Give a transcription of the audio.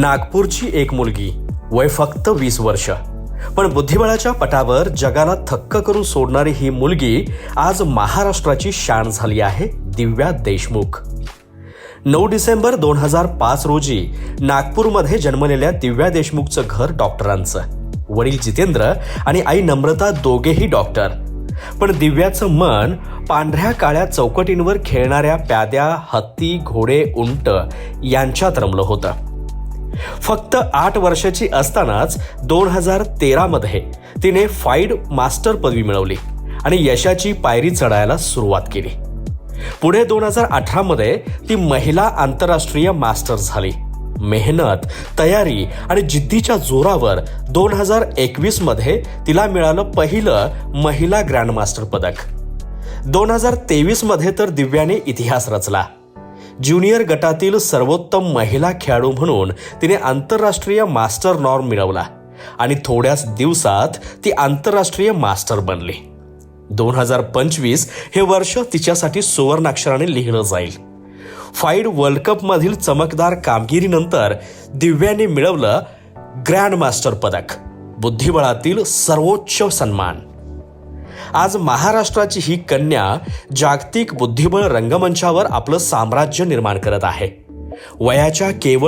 नागपूरची एक मुलगी वय फक्त वीस वर्ष. पण बुद्धिबळाच्या पटावर जगाला थक्क करून सोडणारी ही मुलगी आज महाराष्ट्राची शान झाली आहे दिव्या देशमुख. नऊ डिसेंबर दोन हजार पाच रोजी नागपूरमध्ये जन्मलेल्या दिव्या देशमुखचं घर डॉक्टरांचं. वडील जितेंद्र आणि आई नम्रता दोघेही डॉक्टर. पण दिव्याचं मन पांढऱ्या काळ्या चौकटींवर खेळणाऱ्या प्याद्या हत्ती घोडे उंट यांच्यात रमलं होतं. फक्त आठ वर्षाची असतानाच दोन हजार तेरामध्ये तिने फाईड मास्टर पदवी मिळवली आणि यशाची पायरी चढायला सुरुवात केली. पुढे दोन हजार अठरामध्ये ती महिला आंतरराष्ट्रीय मास्टर झाली. मेहनत तयारी आणि जिद्दीच्या जोरावर दोन हजार एकवीसमध्ये तिला मिळालं पहिलं महिला ग्रँडमास्टर पदक. दोन हजार तेवीसमध्ये तर दिव्याने इतिहास रचला. ज्युनियर गटातील सर्वोत्तम महिला खेळाडू म्हणून तिने आंतरराष्ट्रीय मास्टर नॉर्म मिळवला आणि थोड्याच दिवसात ती आंतरराष्ट्रीय मास्टर बनली. दोन हजार पंचवीस हे वर्ष तिच्यासाठी सुवर्णाक्षराने लिहिलं जाईल. फाईड वर्ल्ड कपमधील चमकदार कामगिरीनंतर दिव्याने मिळवलं ग्रँड मास्टर पदक बुद्धिबळातील सर्वोच्च सन्मान. आज महाराष्ट्राची ही कन्या जागतिक बुद्धिबळ रंगमंचावर आपलं साम्राज्य निर्माण करत आहे. वयाच्या केवळ